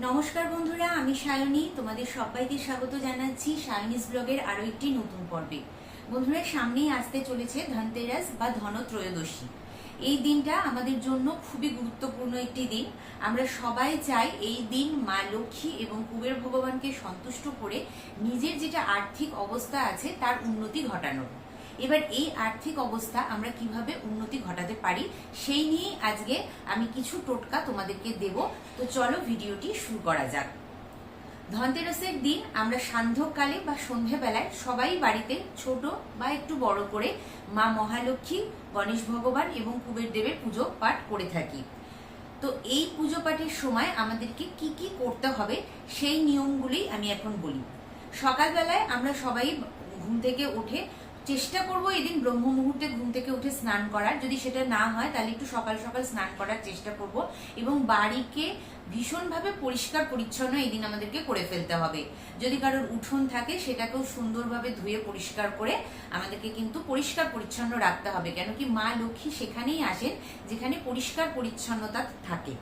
নমস্কার বন্ধুরা, আমি সায়নী তোমাদের সবাইকে স্বাগত জানাচ্ছি সায়নিস ব্লগের আরও একটি নতুন পর্বে। বন্ধুরা, সামনেই আসতে চলেছে ধনতেরাস বা ধনত্রয়োদশী। এই দিনটা আমাদের জন্য খুবই গুরুত্বপূর্ণ একটি দিন। আমরা সবাই চাই এই দিন মা লক্ষ্মী এবং কুবের ভগবানকে সন্তুষ্ট করে নিজের যেটা আর্থিক অবস্থা আছে তার উন্নতি ঘটানোর। এবার এই আর্থিক অবস্থা আমরা কীভাবে উন্নতি ঘটাতে পারি, সেই নিয়েই আজকে আমি কিছু টোটকা তোমাদেরকে দেব। তো চলো ভিডিওটি শুরু করা যাক। ধনতেরাসের দিন আমরা সান্ধ্যকালে বা সন্ধেবেলায় সবাই বাড়িতে ছোট বা একটু বড় করে মা মহালক্ষ্মী, গণেশ ভগবান এবং কুবের দেবের পুজো পাঠ করে থাকি। তো এই পুজো পাঠের সময় আমাদেরকে কি কি করতে হবে, সেই নিয়মগুলি আমি এখন বলি। সকালবেলায় আমরা সবাই ঘুম থেকে উঠে চেষ্টা করব এদিন ব্রহ্ম মুহূর্তে ঘুম থেকে উঠে স্নান করার। যদি সেটা না হয়, তাহলে একটু সকাল সকাল স্নান করার চেষ্টা করব এবং বাড়িকে ভীষণভাবে পরিষ্কার পরিচ্ছন্ন এই দিন আমাদেরকে করে ফেলতে হবে। যদি কারোর উঠোন থাকে, সেটাকেও সুন্দরভাবে ধুয়ে পরিষ্কার করে আমাদেরকে কিন্তু পরিষ্কার পরিচ্ছন্ন রাখতে হবে। কেন কি মা লক্ষ্মী সেখানেই আসেন, যেখানে পরিষ্কার পরিচ্ছন্নতা থাকে।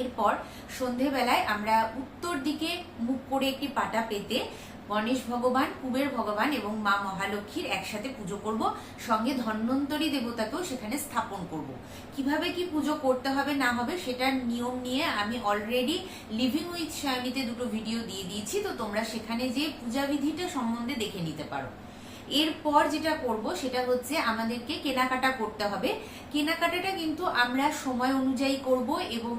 এরপর সন্ধেবেলায় আমরা উত্তর দিকে মুখ করে একটি পাটা পেতে গণেশ ভগবান, কুবের ভগবান এবং মা মহালক্ষ্মীর একসাথে পুজো করব। সঙ্গে ধন্বন্তরী দেবতাকেও সেখানে স্থাপন করব। কীভাবে কি পুজো করতে হবে, না হবে, সেটার নিয়ম নিয়ে আমি অলরেডি লিভিং উইথ সায়নিতে দুটো ভিডিও দিয়ে দিয়েছি। তো তোমরা সেখানে যে পূজাবিধিটা সম্বন্ধে দেখে নিতে পারো। এরপর যেটা করব সেটা হচ্ছে আমাদেরকে কেনাকাটা করতে হবে। কেনাকাটাটা কিন্তু আমরা সময় অনুযায়ী করব এবং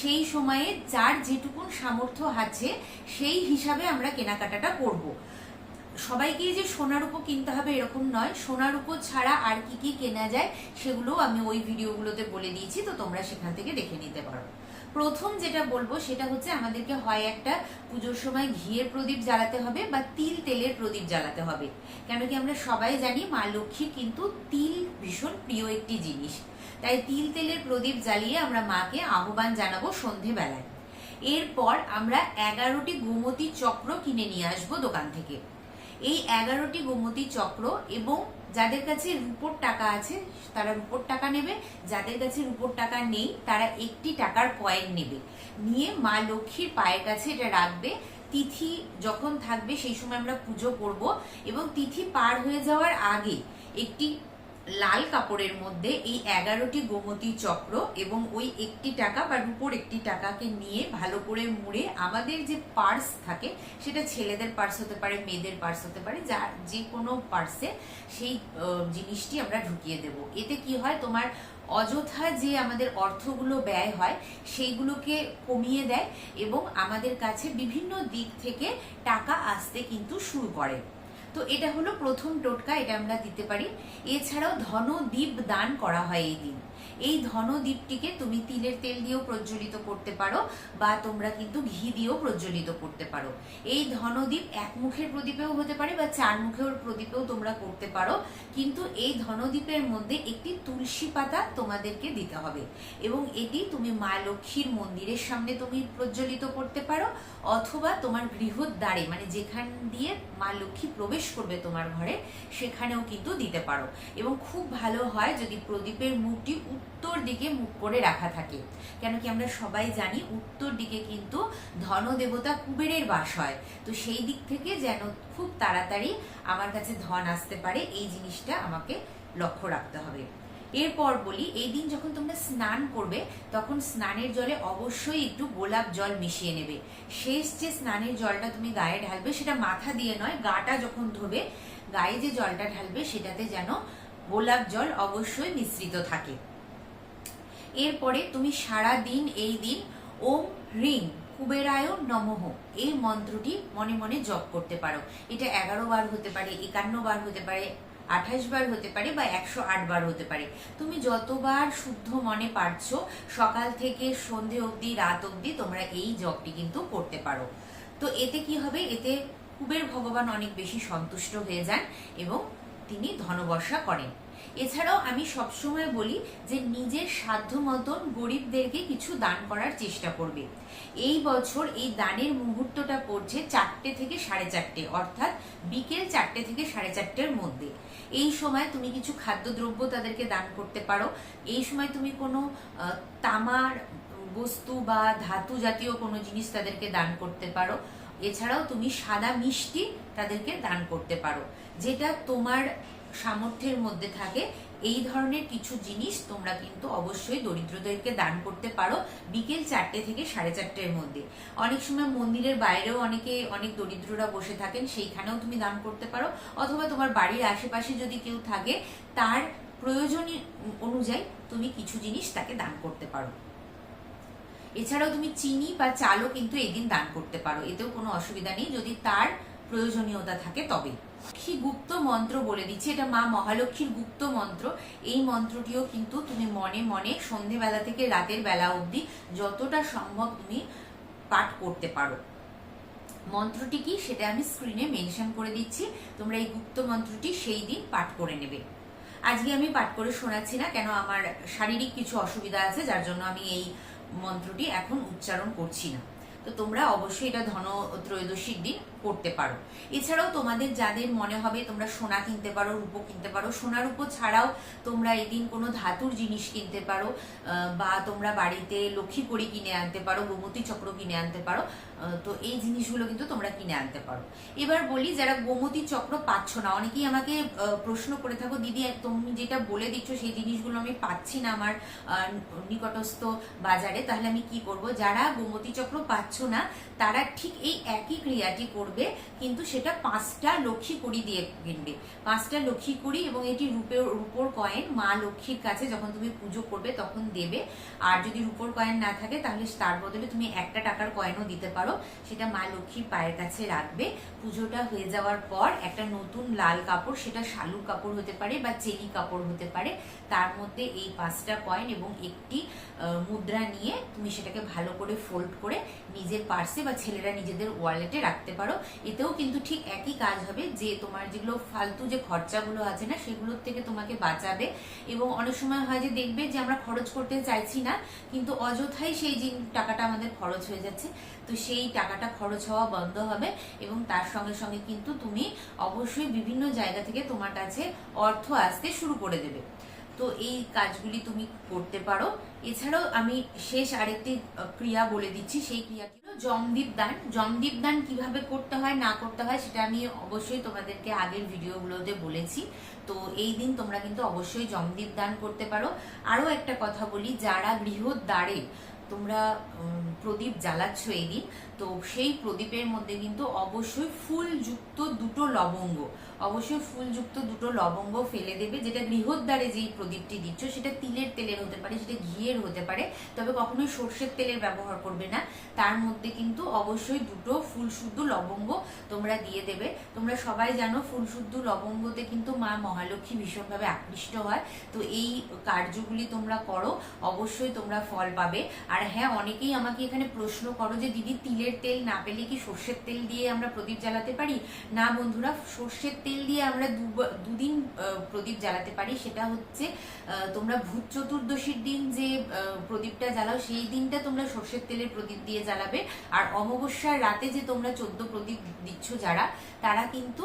সেই সময়ে যার যেটুকুন সামর্থ্য আছে সেই হিসাবে আমরা কেনাকাটাটা করব। সবাইকে যে সোনার উপর কিনতে হবে এরকম নয়। সোনার উপর ছাড়া আর কি কি কেনা যায় সেগুলো আমি ওই ভিডিওগুলোতে বলে দিয়েছি, তো তোমরা সেখান থেকে দেখে নিতে পারো। প্রথম যেটা বলব সেটা হচ্ছে আমাদেরকে হয় একটা পুজোর সময় ঘিয়ের প্রদীপ জ্বালাতে হবে বা তিল তেলের প্রদীপ জ্বালাতে হবে। কেন কি আমরা সবাই জানি মা লক্ষ্মীর কিন্তু তিল ভীষণ প্রিয় একটি জিনিস। তাই তিল তেলের প্রদীপ জ্বালিয়ে আমরা মাকে আহ্বান জানাব সন্ধেবেলায়। এরপর আমরা এগারোটি গোমতী চক্র কিনে নিয়ে আসব দোকান থেকে। এই এগারোটি গোমতী চক্র এবং যাদের কাছে রুপোর টাকা আছে, তারা রুপোর টাকা নেবে। যাদের কাছে রুপোর টাকা নেই, তারা একটি টাকার কয়েন নেবে। নিয়ে মা লক্ষ্মীর পায়ের কাছে এটা রাখবে। তিথি যখন থাকবে, সেই সময় আমরা পুজো করব এবং তিথি পার হয়ে যাওয়ার আগে একটি লাল কাপড়ের মধ্যে এই এগারোটি গোমতী চক্র এবং ওই একটি টাকা বা রুপোর একটি টাকাকে নিয়ে ভালো করে মুড়ে আমাদের যে পার্স থাকে, সেটা ছেলেদের পার্স হতে পারে, মেয়েদের পার্স হতে পারে, যা যে কোনো পার্সে সেই জিনিসটি আমরা ঢুকিয়ে দেব। এতে কি হয়, তোমার অযথা যে আমাদের অর্থগুলো ব্যয় হয়, সেইগুলোকে কমিয়ে দেয় এবং আমাদের কাছে বিভিন্ন দিক থেকে টাকা আসতে কিন্তু শুরু করে। তো এটা হলো প্রথম টোটকা, এটা আমরা দিতে পারি। এছাড়াও ধনদীপ দান করা হয় এই দিন। এই ধনদ্বীপটিকে তুমি তিলের তেল দিয়েও প্রজ্বলিত করতে পারো, বা তোমরা কিন্তু ঘি দিয়েও প্রজ্বলিত করতে পারো। এই ধনদ্বীপ এক মুখের প্রদীপেও হতে পারে, বা চার মুখের প্রদীপেও তোমরা করতে পারো। কিন্তু এই ধনদ্বীপের মধ্যে একটি তুলসী পাতা তোমাদেরকে দিতে হবে, এবং এটি তুমি মা লক্ষ্মীর মন্দিরের সামনে তুমি প্রজ্বলিত করতে পারো, অথবা তোমার গৃহদ্বারে মানে যেখান দিয়ে মা লক্ষ্মী প্রবেশ করবে তোমার ঘরে, সেখানেও কিন্তু দিতে পারো। এবং খুব ভালো হয় যদি প্রদীপের মুখটি উত্তর দিকে মুখ করে রাখা থাকে। কেন কি আমরা সবাই জানি উত্তর দিকে কিন্তু ধন দেবতা কুবেরের বাস হয়। তো সেই দিক থেকে যেন খুব তাড়াতাড়ি আমার কাছে ধন আসতে পারে, এই জিনিসটা আমাকে লক্ষ্য রাখতে হবে। এরপর বলি, এই দিন যখন তোমরা স্নান করবে, তখন স্নানের জলে অবশ্যই একটু গোলাপ জল মিশিয়ে নেবে। শেষ যে স্নানের জলটা তুমি গায়ে ঢালবে, সেটা মাথা দিয়ে নয়, গাটা যখন ধোবে, গায়ে যে জলটা ঢালবে, সেটাতে যেন গোলাপ জল অবশ্যই মিশ্রিত থাকে। এরপরে তুমি সারা দিন এই দিন ওম হ্রিং কুবেরায় নমঃ। এই মন্ত্রটি মনে মনে জপ করতে পারো। এটা এগারো বার হতে পারে, একান্ন বার হতে পারে, আঠাশ বার হতে পারে বা একশো আট বার হতে পারে। তুমি যতবার শুদ্ধ মনে পারছ, সকাল থেকে সন্ধে অবধি, রাত অবধি তোমরা এই জপটি কিন্তু করতে পারো। তো এতে কি হবে? এতে কুবের ভগবান অনেক বেশি সন্তুষ্ট হয়ে যান এবং তিনি ধনবর্ষা করেন। এছাড়াও আমি সবসময় বলি যে নিজের সাধ্য মতন গরিবদেরকে কিছু দান করার চেষ্টা করবে। এই বছর এই দানের মুহূর্তটা পড়ছে চারটে থেকে সাড়ে চারটে, অর্থাৎ বিকেল চারটে থেকে সাড়ে চারটের মধ্যে। এই সময় তুমি কিছু খাদ্যদ্রব্য তাদেরকে দান করতে পারো। এই সময় তুমি কোনো তামার বস্তু বা ধাতু জাতীয় কোনো জিনিস তাদেরকে দান করতে পারো। এছাড়াও তুমি সাদা মিষ্টি তাদেরকে দান করতে পারো। যেটা তোমার সামর্থ্যের মধ্যে থাকে, এই ধরনের কিছু জিনিস তোমরা কিন্তু অবশ্যই দরিদ্রদেরকে দান করতে পারো বিকেল চারটে থেকে সাড়ে চারটের মধ্যে। অনেক সময় মন্দিরের বাইরেও অনেকে, অনেক দরিদ্ররা বসে থাকেন, সেইখানেও তুমি দান করতে পারো। অথবা তোমার বাড়ির আশেপাশে যদি কেউ থাকে, তার প্রয়োজনীয় অনুযায়ী তুমি কিছু জিনিস তাকে দান করতে পারো। এছাড়াও তুমি চিনি বা চালও কিন্তু এদিন দান করতে পারো, এতেও কোনো অসুবিধা নেই। যদি তার প্রয়োজনীয়তা থাকে তবে। লক্ষ্মী গুপ্ত মন্ত্র বলে দিচ্ছি। এটা মা মহালক্ষ্মীর গুপ্ত মন্ত্র। এই মন্ত্রটিও কিন্তু তুমি মনে মনে সন্ধেবেলা থেকে রাতের বেলা অবধি যতটা সম্ভব তুমি পাঠ করতে পারো। মন্ত্রটি কি? সেটা আমি স্ক্রিনে মেনশন করে দিচ্ছি। তোমরা এই গুপ্ত মন্ত্রটি সেই দিন পাঠ করে নেবে। আজকে আমি পাঠ করে শোনাচ্ছি না, কেন আমার শারীরিক কিছু অসুবিধা আছে, যার জন্য আমি এই মন্ত্রটি এখন উচ্চারণ করছি না। তো তোমরা অবশ্যই এটা ধন ত্রয়োদশীর দিন করতে পারো। এছাড়াও তোমাদের যাদের মনে হবে তোমরা সোনা কিনতে পারো, রূপো কিনতে পারো, সোনা রূপো ছাড়াও তোমরা এদিন কোনো ধাতুর জিনিস কিনতে পারো বা তোমরা বাড়িতে লক্ষ্মী কড়ি কিনে আনতে পারো, গোমতী চক্র কিনে আনতে পারো তো এই জিনিসগুলো কিন্তু তোমরা কিনে আনতে পারো। এবার বলি যারা গোমতী চক্র পাচ্ছ না, অনেকেই আমাকে প্রশ্ন করে থাকো, দিদি তুমি যেটা বলে দিচ্ছ সেই জিনিসগুলো আমি পাচ্ছি না আমার নিকটস্থ বাজারে, তাহলে আমি কি করব? যারা গোমতী চক্র পাচ্ছ না, তারা ঠিক এই একই ক্রিয়াটি করবে, কিন্তু সেটা পাঁচটা লক্ষ্মী কুড়ি দিয়ে কিনবে। পাঁচটা লক্ষ্মী কুড়ি এবং এটি রূপের, রূপোর কয়েন মা লক্ষ্মীর কাছে যখন তুমি পুজো করবে তখন দেবে। আর যদি রূপোর কয়েন না থাকে তাহলে তার বদলে তুমি একটা টাকার কয়েনও দিতে পারো, সেটা মা লক্ষ্মীর পায়ের কাছে রাখবে। পুজোটা হয়ে যাওয়ার পর একটা নতুন লাল কাপড়, সেটা শালুর কাপড় হতে পারে বা চেলি কাপড় হতে পারে, তার মধ্যে এই পাঁচটা কয়েন এবং একটি মুদ্রা নিয়ে তুমি সেটাকে ভালো করে ফোল্ড করে নিজের পার্সে বা ছেলেরা নিজেদের ওয়ালেটে রাখতে পারো, এতেও কিন্তু ঠিক একই কাজ হবে যে তোমার যেগুলো ফালতু যে খরচাগুলো আছে না, সেগুলোর থেকে তোমাকে বাঁচাবে। এবং অনেক সময় হয় যে দেখবে যে আমরা খরচ করতে চাইছি না, কিন্তু অযথাই সেই জিন টাকাটা আমাদের খরচ হয়ে যাচ্ছে। তো সেই টাকাটা খরচ হওয়া বন্ধ হবে এবং তার সঙ্গে সঙ্গে কিন্তু তুমি অবশ্যই বিভিন্ন জায়গা থেকে তোমার কাছে অর্থ আসতে শুরু করে দেবে। তো এই কাজগুলি তুমি করতে পারো। এছাড়াও আমি শেষ আরেকটি ক্রিয়া বলে দিচ্ছি। সেই ক্রিয়াটি হলো জমদীপ দান। জমদীপ দান কীভাবে করতে হয়, না করতে হয়, সেটা আমি অবশ্যই তোমাদেরকে আগের ভিডিওগুলোতে বলেছি। তো এই দিন তোমরা কিন্তু অবশ্যই জমদীপ দান করতে পারো। আরও একটা কথা বলি, যারা গৃহদ্বারে তোমরা প্রদীপ জ্বালাচ্ছ এই দিন তো সেই প্রদীপের মধ্যে কিন্তু অবশ্যই ফুলযুক্ত দুটো লবঙ্গ, অবশ্যই ফুলযুক্ত দুটো লবঙ্গ ফেলে দেবে, যেটা গৃহদ্বারে যেই প্রদীপটি দিচ্ছ, সেটা তিলের তেলের হতে পারে, সেটা ঘিয়ের হতে পারে, তবে কখনোই সর্ষের তেলের ব্যবহার করবে না। তার মধ্যে কিন্তু অবশ্যই দুটো ফুলশুদ্ধ লবঙ্গ তোমরা দিয়ে দেবে। তোমরা সবাই জানো, ফুলশুদ্ধ লবঙ্গতে কিন্তু মা মহালক্ষ্মী ভীষণভাবে আকৃষ্ট হয়। তো এই কার্যগুলি তোমরা করো, অবশ্যই তোমরা ফল পাবে। আর হ্যাঁ অনেকেই আমাকে এখানে প্রশ্ন করো যে, দিদি, তিলের তেল না পেলে কি সর্ষের তেল দিয়ে আমরা প্রদীপ জ্বালাতে পারি? না বন্ধুরা, সর্ষের তেল দিয়ে আমরা দুদিন প্রদীপ জ্বালাতে পারি। সেটা হচ্ছে তোমরা ভূত চতুর্দশীর দিন যে প্রদীপটা জ্বালাও, সেই দিনটা তোমরা সর্ষের তেলের প্রদীপ দিয়ে জ্বালাবে। আর অমাবস্যার রাতে যে তোমরা চোদ্দ প্রদীপ দিচ্ছ যারা, তারা কিন্তু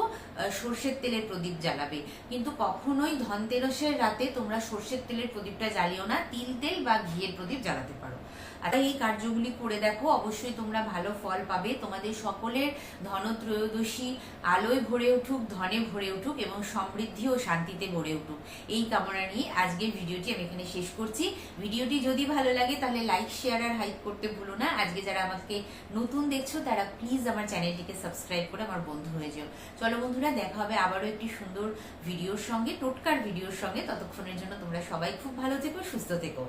সর্ষের তেলের প্রদীপ জ্বালাবে। কিন্তু কখনোই ধনতেরসের রাতে তোমরা সর্ষের তেলের প্রদীপটা জ্বালিও না। তিল তেল বা ঘিয়ের প্রদীপ জ্বালাতে পারো। আর এই কার্যগুলি করে দেখো, অবশ্যই তোমরা ভালো ফল পাবে। তোমাদের সকলের ধনত্রয়োদশী আলোয় ভরে উঠুক, ধনে ভরে উঠুক এবং সমৃদ্ধি ও শান্তিতে ভরে উঠুক। এই কামনা নিয়ে আজকের ভিডিওটি আমি এখানে শেষ করছি। ভিডিওটি যদি ভালো লাগে তাহলে লাইক শেয়ার আর হাইক করতে ভুলো না। আজকে যারা আমাকে নতুন দেখছ, তারা প্লিজ আমার চ্যানেলটিকে সাবস্ক্রাইব করে আমার বন্ধু হয়ে যাও। চলো বন্ধুরা, দেখা হবে আবারও একটি সুন্দর ভিডিওর সঙ্গে, টোটকার ভিডিওর সঙ্গে। ততক্ষণের জন্য তোমরা সবাই খুব ভালো থেকো, সুস্থ থেকো।